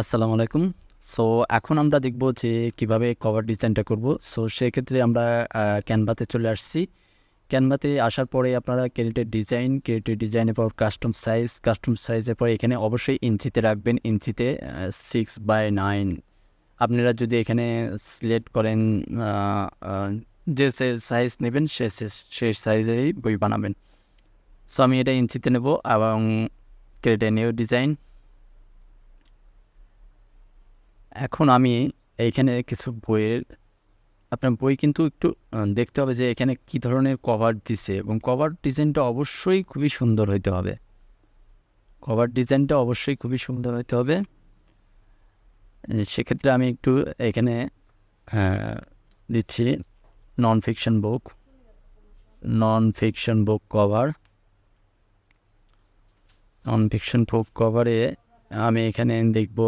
আসসালামু আলাইকুম। সো এখন আমরা দেখব যে কীভাবে কভার ডিজাইনটা করব। সো সেক্ষেত্রে আমরা ক্যানভাতে চলে আসছি। ক্যানভাতে আসার পরে আপনারা ক্যারেটের ডিজাইন ক্যারেটের ডিজাইনের পর কাস্টম সাইজ কাস্টম সাইজের পর এখানে অবশ্যই ইঞ্চিতে রাখবেন। ইঞ্চিতে সিক্স বাই নাইন আপনারা যদি এখানে সিলেক্ট করেন যে সাইজ নেবেন, সে সে- সেই সাইজেরই বই বানাবেন। সো আমি এটা ইঞ্চিতে নেব এবং ক্যারেটে নিউ ডিজাইন এখন আমি এইখানে কিছু বইয়ের, আপনার বই কিন্তু একটু দেখতে হবে যে এখানে কি ধরনের কভার দিছে এবং কভার ডিজাইনটা অবশ্যই খুবই সুন্দর হইতে হবে। কভার ডিজাইনটা অবশ্যই খুবই সুন্দর হইতে হবে। সেক্ষেত্রে আমি একটু এখানে দিচ্ছি non fiction book non fiction book cover non fiction book কভারে আমি এখানে দেখব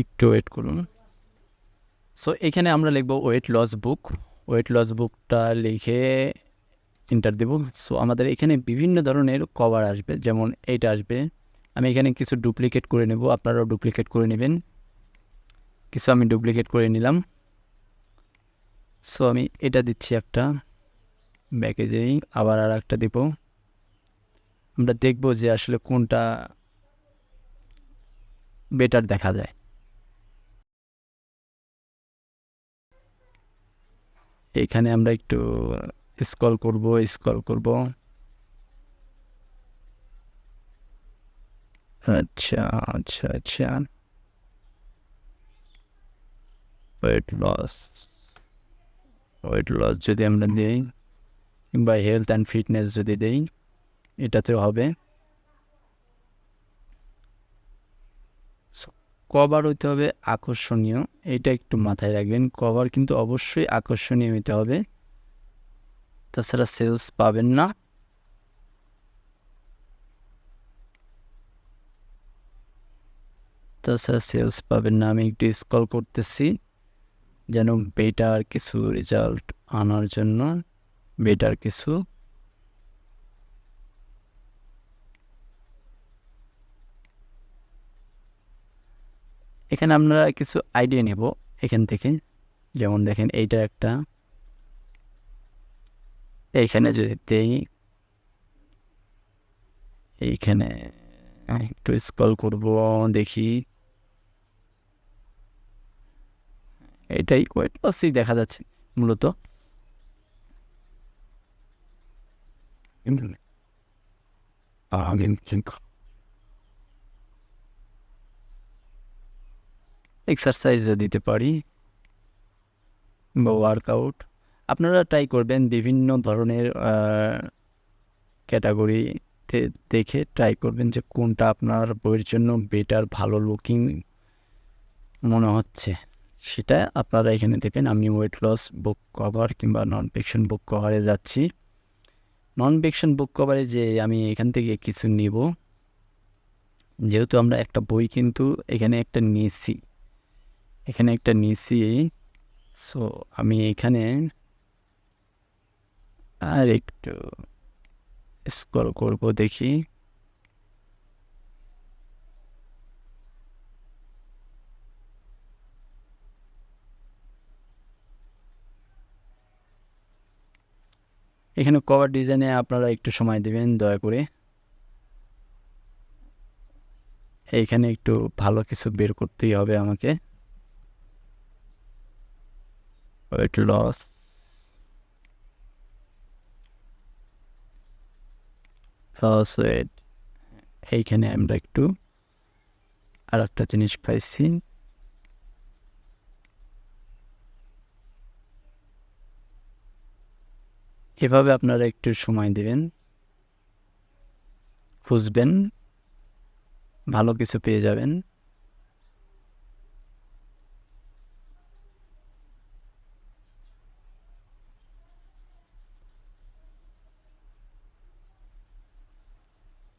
একটু ওয়েট করুন। সো এখানে আমরা লিখব weight loss book weight loss বুকটা লিখে এন্টার দেব। সো আমাদের এখানে বিভিন্ন ধরনের কভার আসবে। যেমন এইটা আসবে। আমি এখানে কিছু ডুপ্লিকেট করে নেব। আপনারাও ডুপ্লিকেট করে নেবেন। কিছু আমি ডুপ্লিকেট করে নিলাম। সো আমি এটা দিচ্ছি একটা। ব্যাকেজেই আবার আর একটা দেব। আমরা দেখব যে আসলে কোনটা বেটার দেখা যায়। এখানে আমরা একটু স্কল করব স্কল করব। আচ্ছা আচ্ছা আচ্ছা। ওয়েট লস ওয়েট লস যদি আমরা দিই, কিংবা হেলথ অ্যান্ড ফিটনেস যদি দিই, এটাতেও হবে। কভার হইতে হবে আকর্ষণীয়। এটা একটু মাথায় রাখবেন, কভার কিন্তু অবশ্যই আকর্ষণীয় হইতে হবে। তাছাড়া সেলস পাবেন না। তাছাড়া সেলস পাবেন না, আমি একটু স্কল করতেছি, যেন বেটার কিছু রেজাল্ট আনার জন্য, বেটার কিছু এখানে আমরা কিছু আইডিয়া নেব এখান থেকে। যেমন দেখেন, এইটা একটা। এইখানে যদি দেই, এইখানে একটু স্কল করব, দেখি। এটাই ওয়েট লসই দেখা যাচ্ছে মূলত। এক্সারসাইজও দিতে পারি। বা ওয়ার্কআউট আপনারা ট্রাই করবেন বিভিন্ন ধরনের ক্যাটাগরিতে দেখে ট্রাই করবেন যে কোনটা আপনার বইয়ের জন্য বেটার ভালো লুকিং মনে হচ্ছে। সেটা আপনারা এখানে দেবেন আমি ওয়েট লস বুক কভার কিংবা নন ফিকশন বুক কভারে যাচ্ছি। নন ফিকশন বুক কভারে যে আমি এখান থেকে কিছু নিব। যেহেতু আমরা একটা বই কিন্তু এখানে একটা নিয়েছি। এখানে একটা নিয়েছি সো আমি এখানে আর একটু স্কল করব দেখি। এখানে কভার ডিজাইনে আপনারা একটু সময় দেবেন, দয়া করে। এইখানে একটু ভালো কিছু বের করতেই হবে আমাকে। ওয়েট লস লস ওয়েট এইখানে আমরা একটু আর একটা জিনিস পাইছি এভাবে আপনারা একটু সময় দেবেন খুঁজবেন ভালো কিছু পেয়ে যাবেন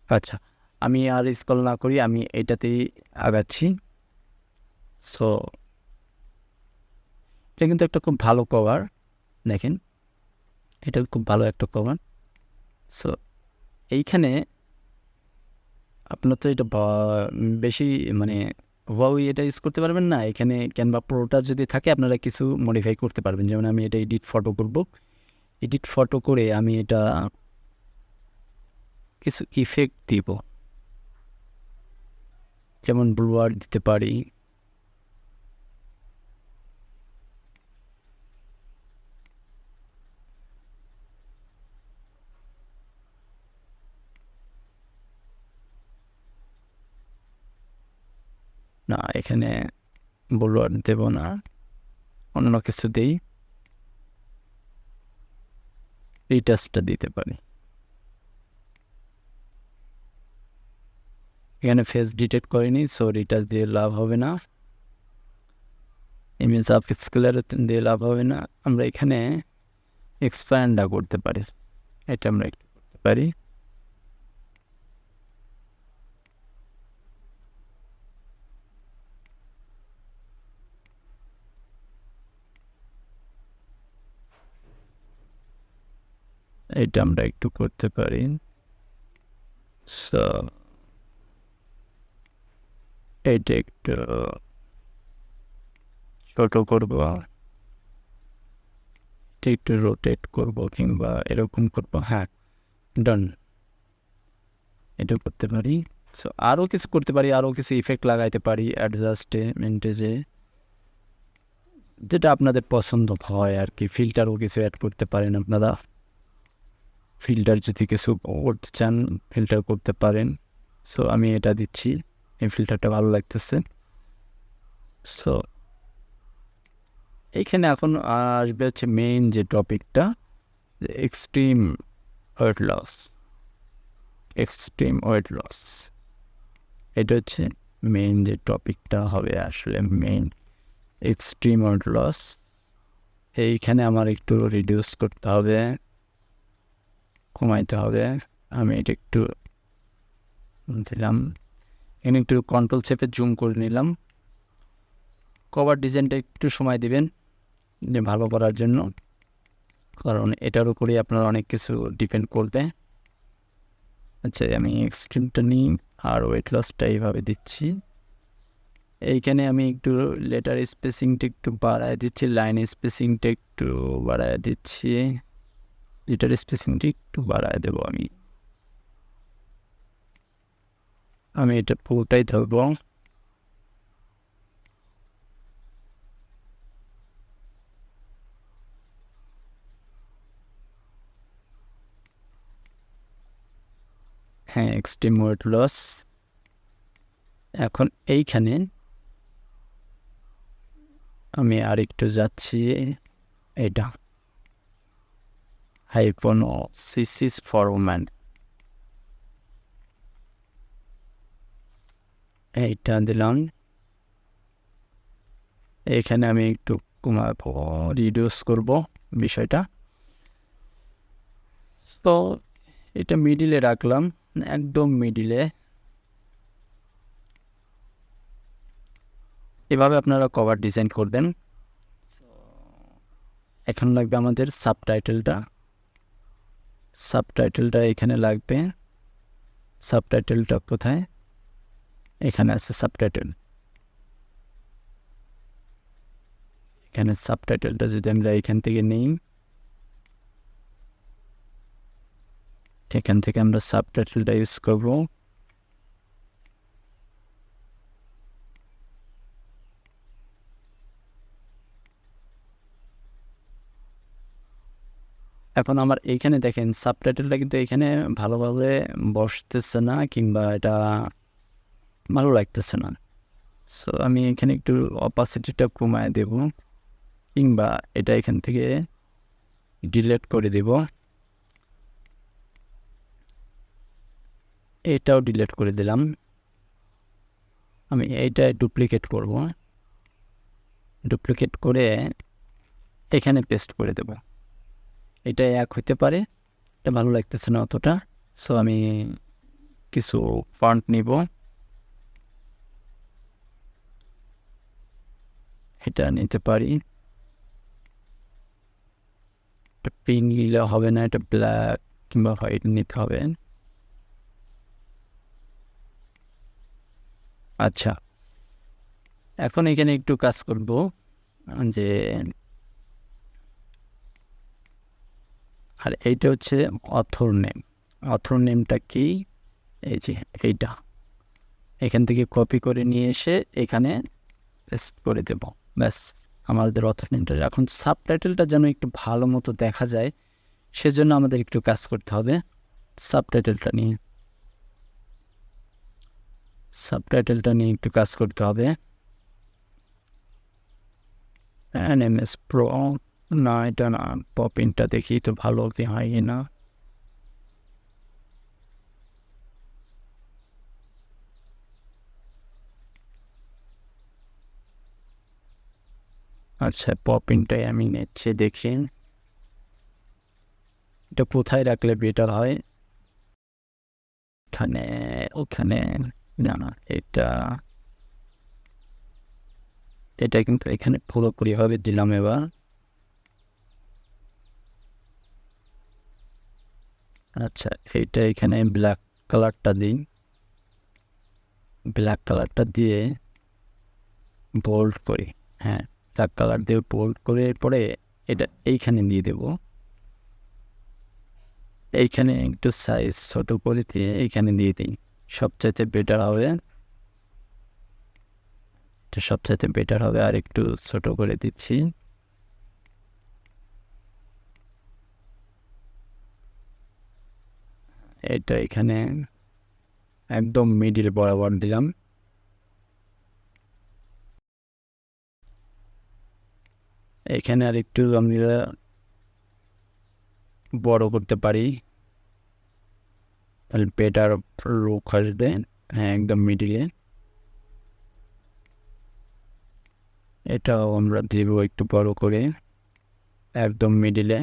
আচ্ছা আমি আর স্কল না করি, আমি এটাতেই আগাচ্ছি। সো এটা কিন্তু একটা খুব ভালো কভার দেখেন। এটা খুব ভালো একটা কভার সো এইখানে আপনার তো এটা বেশি মানে ওয়াই এটা ইউজ করতে পারবেন না। এখানে ক্যানভা প্রোটা যদি থাকে, আপনারা কিছু মডিফাই করতে পারবেন। যেমন আমি এটা এডিট ফটো করব। এডিট ফটো করে আমি এটা কিছু ইফেক্ট দিব। যেমন ব্লুয়ার দিতে পারি। না, এখানে ব্লুয়ার দেব না। অন্য কিছু দিই। রিটাচটা দিতে পারি। এখানে ফেস ডিটেক্ট করিনি সো রিটাচ দিয়ে লাভ হবে না। ইমেজ আপ স্কেলার দিয়ে লাভ হবে না। আমরা এখানে এক্সপ্যান্ডা করতে পারি। এটা আমরা একটু করতে পারি। এটা আমরা একটু করতে পারি। সো এটা একটু ছোট করব। এটা একটু রোটেট করব কিংবা এরকম করব। হ্যাঁ ডান এটা করতে পারি। সো আরও কিছু করতে পারি আরও কিছু ইফেক্ট লাগাইতে পারি অ্যাডজাস্টমেন্টে যে যেটা আপনাদের পছন্দ হয় আর কি ফিল্টারও কিছু অ্যাড করতে পারেন আপনারা। ফিল্টার যদি কিছু করতে চান ফিল্টার করতে পারেন। সো আমি এটা দিচ্ছি। এই ফিল্টারটা ভালো লাগতেছে। সো এইখানে এখন আসবে হচ্ছে মেইন যে টপিকটা যে extreme weight loss extreme weight loss এটা হচ্ছে মেইন যে টপিকটা হবে আসলে মেইন এক্সট্রিম ওয়েট লস এইখানে আমার একটু রিডিউস করতে হবে, কমাইতে হবে। আমি এটা একটু দিলাম। এখানে একটু কন্ট্রোল চেপে জুম করে নিলাম। কভার ডিজাইনটা একটু সময় দিবেন, যে ভালো করার জন্য। কারণ এটার উপরে আপনার অনেক কিছু ডিপেন্ড করবে। আচ্ছা আমি এক্সট্রিমটা নিই, আর ওয়েট লসটা এইভাবে দিচ্ছি। এইখানে আমি একটু লেটার স্পেসিংটা একটু বাড়ায় দিচ্ছি লাইন স্পেসিংটা একটু বাড়ায় দিচ্ছি। লেটার স্পেসিংটা একটু বাড়ায় দেবো আমি। আমি এটা পুরোটাই ধরবো। হ্যাঁ এক্সট্রিম ওয়েট লস এখন এইখানে আমি আরেকটু যাচ্ছি, এটা। হাইপনো সিসিস ফরম্যান এইটা দিলাম। এখানে আমি একটু রিডিউস করব বিষয়টা। তো এটা মিডিলে রাখলাম, একদম মিডিলে এভাবে আপনারা কভার ডিজাইন করবেন। এখন লাগবে আমাদের সাবটাইটেলটা সাবটাইটেলটা এখানে লাগবে। সাবটাইটেলটা কোথায়? এখানে আছে সাবটাইটেল এখানে সাবটাইটেলটা যদি আমরা এখান থেকে নিই, এখান থেকে আমরা সাবটাইটেলটা ইউজ করব। এখন আমার এইখানে দেখেন সাবটাইটেলটা কিন্তু এখানে ভালোভাবে বসতেছে না, কিংবা এটা ভালো লাগতেছে না। সো আমি এখানে একটু অপাসিটিটা কমায় দেব কিংবা এটা এখান থেকে ডিলেট করে দেব। এটাও ডিলেট করে দিলাম। আমি এইটা ডুপ্লিকেট করব। ডুপ্লিকেট করে এখানে পেস্ট করে দেব। এটা এক হইতে পারে, এটা ভালো লাগতেছে না অতটা। সো আমি কিছু ফন্ট নিব। এটা নিতে পারি। এটা পিঙ্ক নিলে হবে না, এটা ব্ল্যাক কিংবা হোয়াইট নিতে হবে। আচ্ছা এখন এখানে একটু কাজ করব যে আর এইটা হচ্ছে অথর নেম অথর নেমটা কি? এই যে এইটা। এখান থেকে কপি করে নিয়ে এসে এখানে পেস্ট করে দেব। ব্যাস, আমাদের অথর এখন সাবটাইটেলটা যেন একটু ভালো মতো দেখা যায়, সেজন্য আমাদের একটু কাজ করতে হবে সাবটাইটেলটা নিয়ে। সাবটাইটেলটা নিয়ে একটু কাজ করতে হবে। এনএমএস প্রো না, এটা না পপিনটা দেখি তো ভালো কি হয় না। আচ্ছা পপিনটাই আমি নিচ্ছি দেখি এটা কোথায় রাখলে বেটার হয়? এখানে ওখানে, না না এটা এটা কিন্তু এখানে ফলো পুরোপুরিভাবে দিলাম এবার। আচ্ছা এইটা এখানে ব্ল্যাক কালারটা দিই। ব্ল্যাক কালারটা দিয়ে বোল্ড করি হ্যাঁ। ব্ল্যাক কালার দিয়ে বোল্ড করে পরে এটা এইখানে দিয়ে দেব। এইখানে একটু সাইজ ছোট করে দিয়ে এইখানে দিয়ে দিই। সবচাইতে বেটার হবে। এটা সবচাইতে বেটার হবে। আর একটু ছোট করে দিচ্ছি। এটা এখানে একদম মিডিল বরাবর দিলাম। এখানে আর একটু আমরা বড় করতে পারি। তাহলে বেটার রুখ আসবে হ্যাঁ একদম মিডিলে এটাও আমরা দেব একটু বড় করে, একদম মিডিলে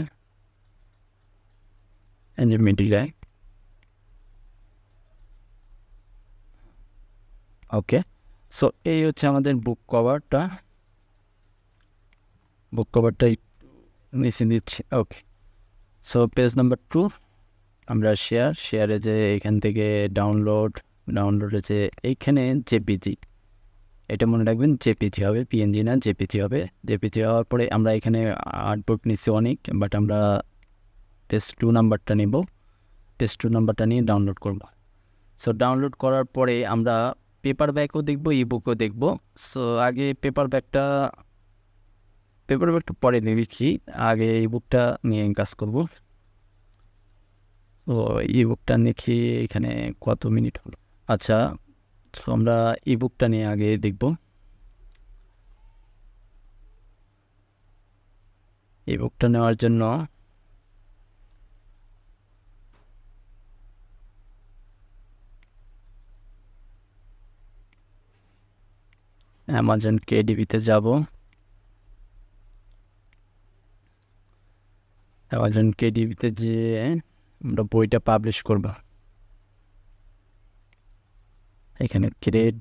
মিডিলে ওকে সো এই হচ্ছে আমাদের বুক কভারটা বুক কভারটা একটু নিচে দিচ্ছি okay so page number two আমরা শেয়ার শেয়ারে যে এখান থেকে ডাউনলোড ডাউনলোডে যে এইখানে জেপিজি এটা মনে রাখবেন জেপিজি হবে পিএনজি না জেপিজি হবে। জেপিজি হওয়ার পরে আমরা এখানে আর্টবুক নিচ্ছি অনেক বাট আমরা পেজ টু নাম্বারটা নেব। পেজ টু নাম্বারটা নিয়ে ডাউনলোড করব। সো ডাউনলোড করার পরে আমরা পেপার ব্যাগও দেখব ই বুকও দেখব। সো আগে পেপার ব্যাগটা পেপার ব্যাগটা পরে দেখি আগে এই বুকটা নিয়ে কাজ করব। তো ই বুকটা দেখি এখানে কত মিনিট হলো। আচ্ছা তো আমরা ই বুকটা নিয়ে আগে দেখব। এই বুকটা নেওয়ার জন্য অ্যামাজন কেডিবিতে যাব। অ্যামাজন কেডিবিতে যে আমরা বইটা পাবলিশ করব। এখানে ক্রেড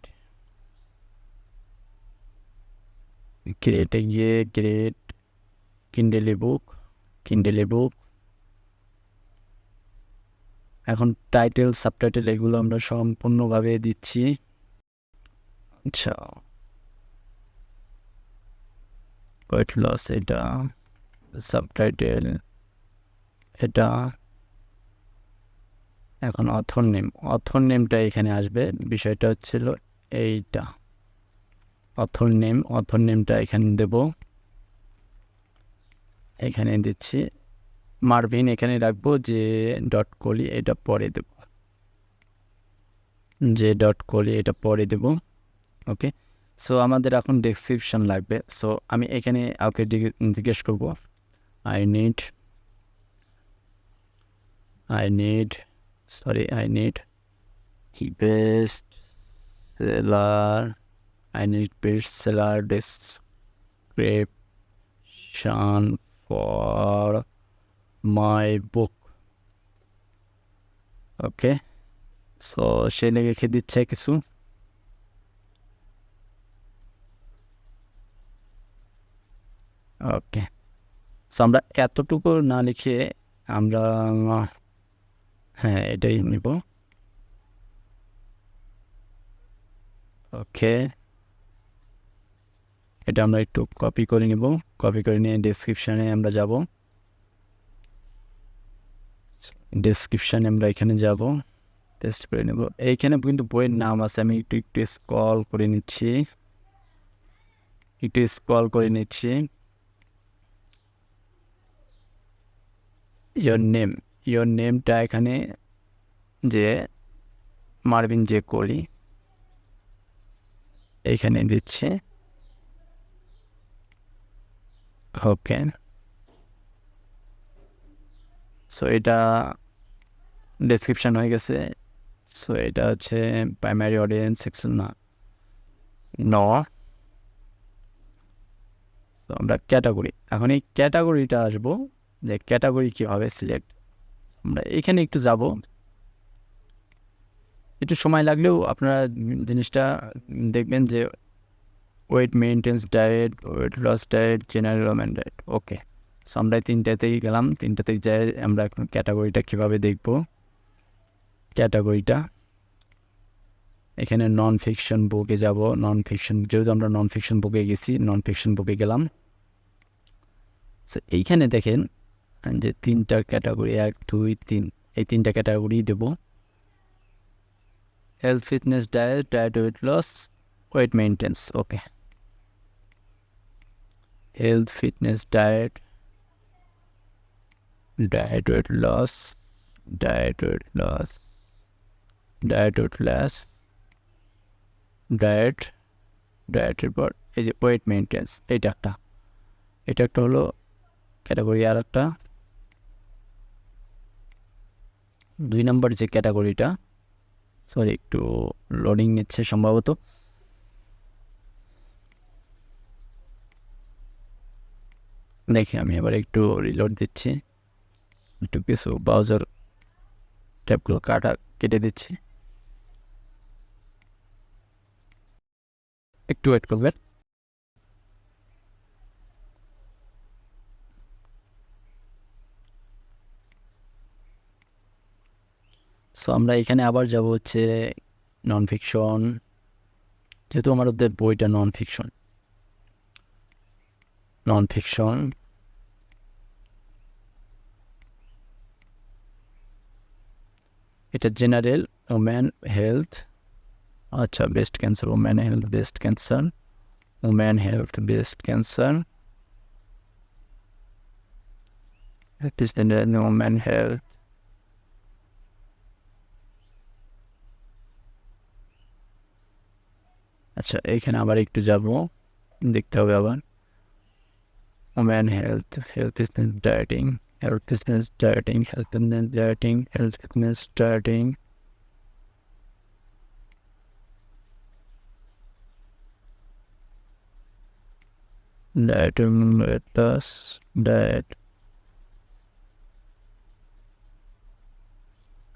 ক্রেটে গিয়ে ক্রেট কিন্ডেলি বুক কিন্ডেলি বুক এখন টাইটেল সাবটাইটেল এগুলো আমরা সম্পূর্ণভাবে দিচ্ছি। আচ্ছা। ওয়েট লস এটা সাবটাইটেল এটা এখন অথর নেম অথর নেমটা এখানে আসবে। বিষয়টা হচ্ছিল এইটা। অথর নেম অথর নেমটা এখানে দেব। এখানে দিচ্ছি। মার্ভিন, এখানে রাখব যে ডট কলি এটা পরে দেব। যে ডট কলি এটা পরে দেব। ওকে? সো, আমাদের এখন ডেসক্রিপশন লাগবে। সো, আমি এখানে ওকে জিজ্ঞেস করব। I need I need sorry I need best seller I need best seller description for my book okay so সে লিখে দিচ্ছে কিছু। ওকে সো আমরা এতটুকু না লিখে আমরা হ্যাঁ এটাই নিব। ওকে। এটা আমরা একটু কপি করে নেব। কপি করে নিয়ে ডেসক্রিপশানে আমরা যাব। ডেসক্রিপশানে আমরা এখানে যাব। টেস্ট করে নেব। এইখানে কিন্তু বইয়ের নাম আছে। আমি একটু একটু স্কল করে নিচ্ছি। একটু স্কল করে নিচ্ছি। ইয়োর নেম ইয়োর নেমটা এখানে যে মারবিন যে করি এইখানে দিচ্ছে। ওকে। সো এটা ডেসক্রিপশান হয়ে গেছে। সো এটা হচ্ছে প্রাইমারি অডিয়েন্স সেকশন না ন। আমরা ক্যাটাগরি এখন এই ক্যাটাগরিটা আসব যে ক্যাটাগরি কীভাবে সিলেক্ট আমরা এখানে একটু যাব। একটু সময় লাগলেও আপনারা জিনিসটা দেখবেন যে weight maintenance diet weight loss diet general women diet okay so আমরা তিনটাতেই গেলাম, তিনটাতেই যাই, আমরা এখন ক্যাটাগরিটা কীভাবে দেখব? ক্যাটাগরিটা এখানে নন ফিকশন বুকে যাব নন ফিকশন যেহেতু আমরা নন ফিকশন বুকে গেছি নন ফিকশন বুকে গেলাম। সো এইখানে দেখেন যে তিনটা ক্যাটাগরি, এক, দুই, তিন, এই তিনটা ক্যাটাগরি দেব। Health fitness diet diet weight loss weight maintenance okay health fitness diet diet weight loss, diet weight loss diet weight loss diet ডায়েটের পর এই যে ওয়েট মেনটেন্স এইটা একটা। এটা একটা হলো ক্যাটাগরি আর একটা দুই নম্বর যে ক্যাটাগরিটা সরি একটু লোডিং নিচ্ছে সম্ভবত। দেখি, আমি এবার একটু রিলোড দিচ্ছি। একটু কিছু ব্রাউজার ট্যাপগুলো কাটা, কেটে দিচ্ছি। একটু ওয়েট করবেন। সো আমরা এখানে আবার যাব হচ্ছে নন ফিকশন যেহেতু আমাদের বইটা নন ফিকশন নন ফিকশন এটা জেনারেল ওম্যান হেলথ আচ্ছা best cancer woman health best cancer woman health best cancer It is আচ্ছা এইখানে আবার একটু যাব দেখতে হবে আবার health, health business dieting, health business dieting, health business dieting, health business dieting. Dieting let us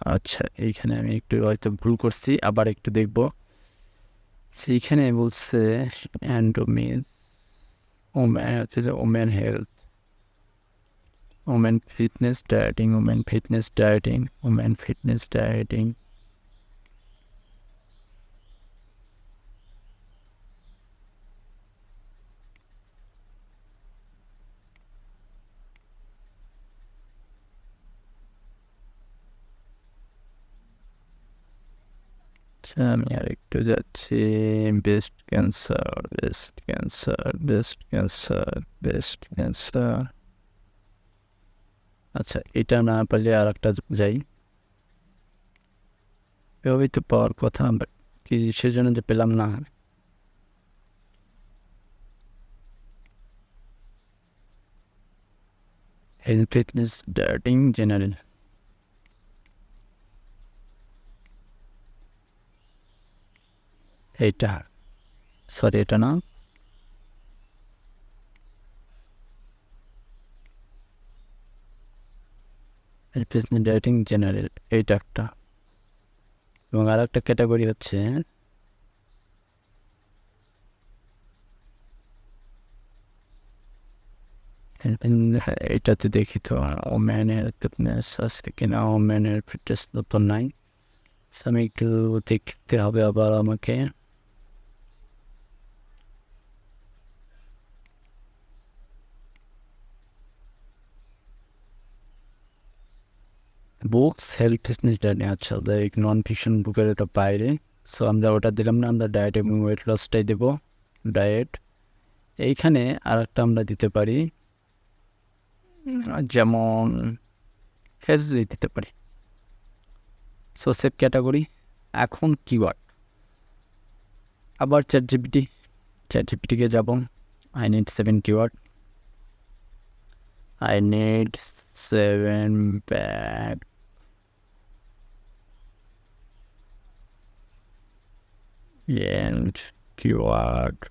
আচ্ছা এইখানে আমি একটু হয়তো ভুল করছি আবার একটু দেখব সেইখানে বলছে অ্যান্ডোমিস ওম্যান হচ্ছে যে woman health woman fitness dieting woman fitness dieting woman fitness dieting আচ্ছা আমি আর একটু যাচ্ছি best cancer best cancer best cancer best cancer আচ্ছা এটা না পারলে আর একটা যাই। এভাবেই তো পাওয়ার কথা বাট কি সেজন্য যে পেলাম না? হেলথ ফিটনেস ডায়েটিং জেনারেল এইটা সরি, এটা না। বিজনেস ডাইটিং জেনারেল এইটা একটা। এবং আর একটা ক্যাটাগরি হচ্ছে এটাতে দেখি তো ওম্যানের ফিটনেস আছে কিনা ওম্যানের ফিটনেস তো নাই। আমি একটু দেখতে হবে আবার আমাকে। বুকস হেল্প জার্নি আচ্ছা লাইক নন ফিকশন বুকের এটা বাইরে। সো আমরা ওটা দিলাম না, আমরা ডায়েট এবং ওয়েট লসটাই দেবো ডায়েট এইখানে আর একটা আমরা দিতে পারি যেমন হেলথ দিতে পারি। সো সেভ ক্যাটাগরি এখন কিওয়ার্ড আবার চ্যাট জিপিটি চ্যাট জিপিটিকে যাব I need seven keyword I need seven bag and keyword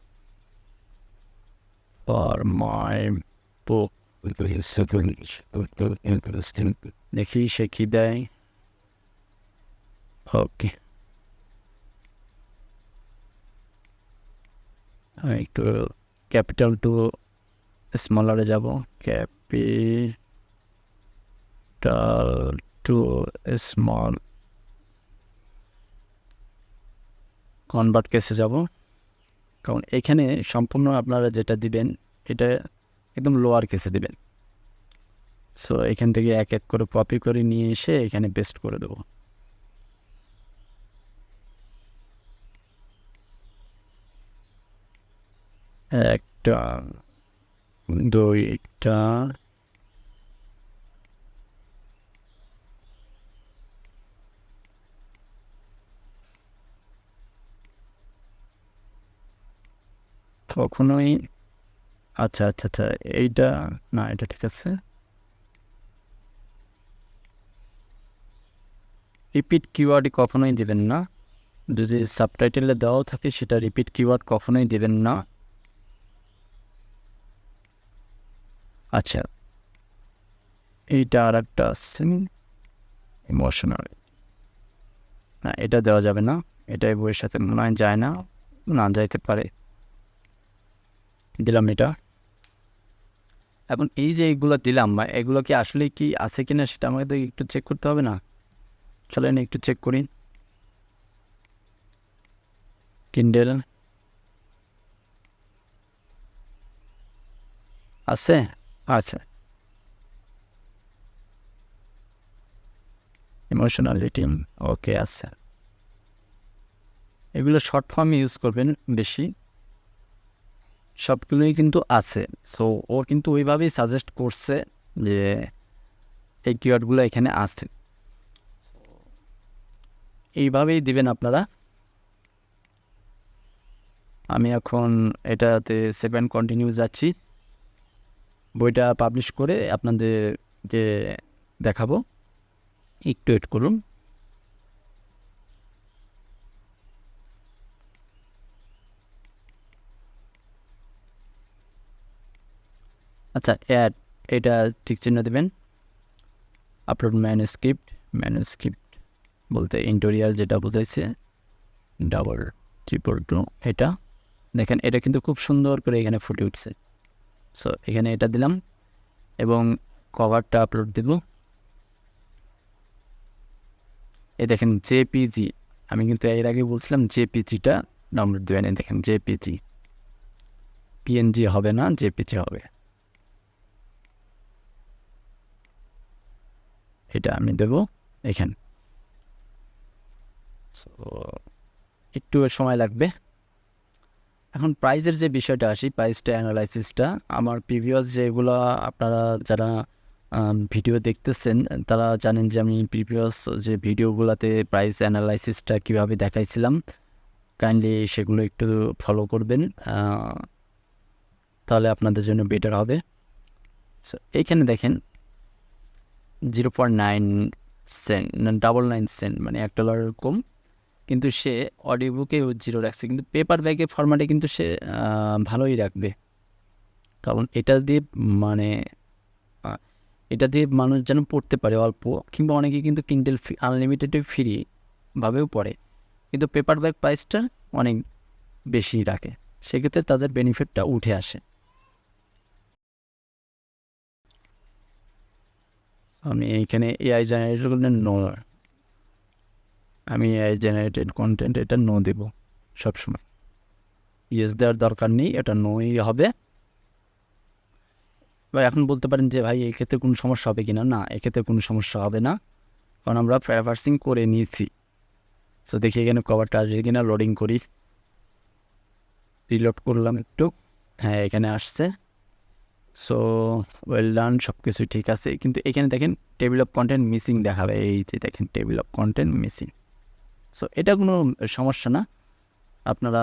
for my book. দেখি সে কি দেয় ওকে একটু ক্যাপিটাল টু স্মলারে যাব ক্যাপিটাল টু স্মল কনভার্ট কেসে যাব। কারণ এখানে সম্পূর্ণ আপনারা যেটা দিবেন, এটা একদম লোয়ার কেসে দিবেন। সো এখান থেকে এক এক করে কপি করে নিয়ে এসে এখানে পেস্ট করে দেবো। একটা দুইটা কখনোই আচ্ছা আচ্ছা আচ্ছা এইটা, না, এটা ঠিক আছে। রিপিট কিওয়ার্ড কখনোই দেবেন না। যদি সাবটাইটেলে দেওয়াও থাকে, সেটা রিপিট কিওয়ার্ড কখনোই দেবেন না। আচ্ছা এইটা আর একটা আছে। ইমোশনাল না, এটা দেওয়া যাবে না। এটাই বইয়ের সাথে মনে হয় যায় না না যাইতে পারে। দিলাম এটা। এখন এই যে এইগুলো দিলাম, বা এগুলো কি আসলে কি আছে কি না সেটা আমাকে তো একটু চেক করতে হবে না? চলেন একটু চেক করি। কিন্ডেল আছে? আচ্ছা ইমোশনালিটি ওকে আছে। এগুলো শর্ট ফর্ম ইউজ করবেন বেশি। সবগুলোই কিন্তু আছে। সো ও কিন্তু ওইভাবেই সাজেস্ট করছে যে এই কিওয়ার্ডগুলো এখানে আছে। এইভাবেই দিবেন আপনারা। আমি এখন এটাতে সেভেন কন্টিনিউ যাচ্ছি। বইটা পাবলিশ করে আপনাদেরকে দেখাবো। একটু ওয়েট করুন। আচ্ছা অ্যাড এটা ঠিক চিহ্ন দেবেন। আপলোড ম্যানুস্ক্রিপ্ট ম্যানুস্ক্রিপ্ট বলতে ইন্টোরিয়ার যেটা বোঝাইছে ডাবল ট্রিপল টু এটা। দেখেন, এটা কিন্তু খুব সুন্দর করে এখানে ফুটে উঠছে। সো এখানে এটা দিলাম এবং কভারটা আপলোড দেব। এই দেখেন জেপিজি আমি কিন্তু এর আগে বলছিলাম জেপিজিটা ডাউনলোড দেবেন। এই দেখেন জেপিজি পিএনজি হবে না জেপিজি হবে। এটা আমি দেব এখানে। সো একটু সময় লাগবে। এখন প্রাইজের যে বিষয়টা আসি প্রাইসটা অ্যানালাইসিসটা আমার প্রিভিয়াস যেগুলো আপনারা যারা ভিডিও দেখতেছেন, তারা জানেন যে আমি প্রিভিয়াস যে ভিডিওগুলোতে প্রাইস অ্যানালাইসিসটা কীভাবে দেখাইছিলাম। কাইন্ডলি সেগুলো একটু ফলো করবেন তাহলে আপনাদের জন্য বেটার হবে। সো এইখানে দেখেন zero point nine cent double nine cent মানে এক ডলারের কম। কিন্তু সে অডিও বুকে জিরো রাখছে। কিন্তু পেপার ব্যাগের ফরম্যাটে কিন্তু সে ভালোই রাখবে। কারণ এটা দিয়ে মানে এটা দিয়ে মানুষ যেন পড়তে পারে অল্প, কিংবা অনেকে কিন্তু কিন্ডেল আনলিমিটেডে ফ্রি ভাবেও পড়ে। কিন্তু পেপার ব্যাগ প্রাইসটা অনেক বেশি রাখে। সেক্ষেত্রে তাদের বেনিফিটটা উঠে আসে। আমি এইখানে এআই জেনারেটর করলে নো আমি এআই জেনারেটেড কন্টেন্ট এটা নো দেব সবসময়। ইয়েস দেওয়ার দরকার নেই, এটা নোই হবে। বা এখন বলতে পারেন যে ভাই, এক্ষেত্রে কোনো সমস্যা হবে কি না না এক্ষেত্রে কোনো সমস্যা হবে না। কারণ আমরা প্যারাভার্সিং করে নিয়েছি। সো দেখি এখানে কভারটা আসবে কিনা? লোডিং করি। রিলোড করলাম একটু। হ্যাঁ এখানে আসছে। সো ওয়েল ডান সব কিছু ঠিক আছে। কিন্তু এখানে দেখেন টেবিল অফ কন্টেন্ট মিসিং দেখাবে। এই যে দেখেন table of content missing so এটা কোনো সমস্যা না। আপনারা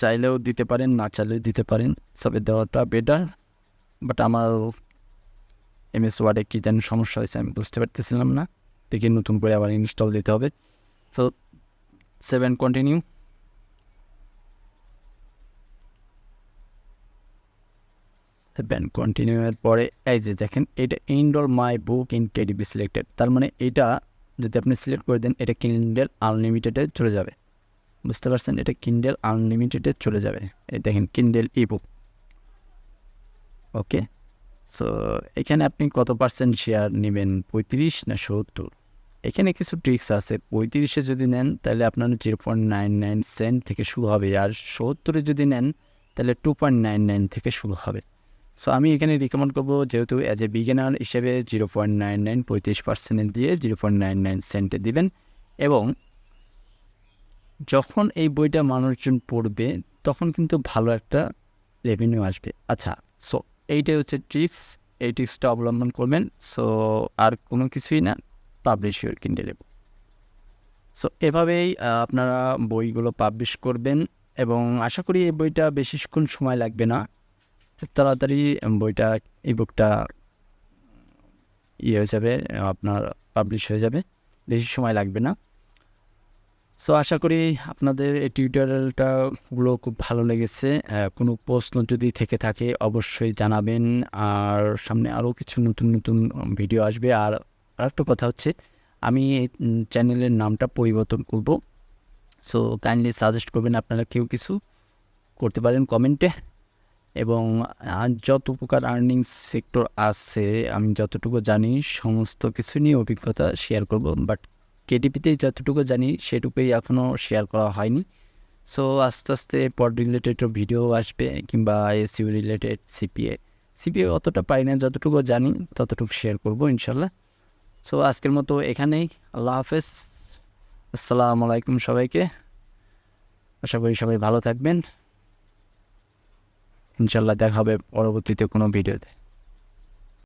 চাইলেও দিতে পারেন, না চাইলেও দিতে পারেন। সবে দেওয়াটা বেটার বাট আমার এম এস ওয়ার্ডে কী যেন সমস্যা হয়েছে, আমি বুঝতে পারতেছিলাম না। দেখি নতুন করে আবার ইনস্টল দিতে হবে। So seven continue seven continue এর পরে এই যে দেখেন এটা indoor my book in KDB selected তার মানে এটা যদি আপনি সিলেক্ট করে দেন এটা কিন্ডেল আনলিমিটেডে চলে যাবে বুঝতে পারছেন এটা কিন্ডেল আনলিমিটেডে চলে যাবে এই দেখেন কিন্ডেল ই বুক ওকে সো এখানে আপনি কত পার্সেন্ট শেয়ার নেবেন পঁয়ত্রিশ না সত্তর এখানে কিছু ট্রিক্স আছে পঁয়ত্রিশে যদি নেন তাহলে আপনার zero point nine nine cent থেকে শুরু হবে আর সত্তরে যদি নেন তাহলে টু পয়েন্ট নাইন নাইন থেকে শুরু হবে সো আমি এখানে রিকমেন্ড করব যেহেতু অ্যাজ এ বিগিনার হিসেবে জিরো পয়েন্ট নাইন নাইন পঁয়ত্রিশ পার্সেন্ট দিয়ে জিরো পয়েন্ট নাইন নাইন সেন্টে দিবেন এবং যখন এই বইটা মানুষজন পড়বে তখন কিন্তু ভালো একটা রেভিনিউ আসবে। আচ্ছা সো এইটাই হচ্ছে ট্রিক্স এই ট্রিক্সটা অবলম্বন করবেন। সো আর কোনো কিছুই না পাবলিশ ইউর কিন্ডেল সো এভাবেই আপনারা বইগুলো পাবলিশ করবেন এবং আশা করি এই বইটা বেশিক্ষণ সময় লাগবে না। তাড়াতাড়ি বইটা এই বুকটা ইয়ে হয়ে যাবে, আপনার পাবলিশ হয়ে যাবে। বেশি সময় লাগবে না। সো আশা করি আপনাদের এই টিউটোরিয়ালটাগুলো খুব ভালো লেগেছে। কোনো প্রশ্ন যদি থেকে থাকে, অবশ্যই জানাবেন। আর সামনে আরও কিছু নতুন নতুন ভিডিও আসবে। আর আরেকটা কথা হচ্ছে, আমি এই চ্যানেলের নামটা পরিবর্তন করব। সো কাইন্ডলি সাজেস্ট করবেন আপনারা কেউ কিছু করতে পারেন কমেন্টে এবং যত প্রকার আর্নিং সেক্টর আছে, আমি যতটুকু জানি, সমস্ত কিছু নিয়ে অভিজ্ঞতা শেয়ার করব। বাট কেডিপিতে যতটুকু জানি, সেটুকুই এখনও শেয়ার করা হয়নি। সো আস্তে আস্তে পড রিলেটেড ভিডিও আসবে, কিংবা এসিউ রিলেটেড সিপিএ সিপিএ অতটা পাই না, যতটুকু জানি, ততটুকু শেয়ার করব ইনশাল্লাহ। সো আজকের মতো এখানেই। আল্লাহ হাফেজ। আসসালামু আলাইকুম সবাইকে। আশা করি সবাই ভালো থাকবেন। ইনশাল্লাহ দেখা হবে পরবর্তীতে কোনো ভিডিওতে।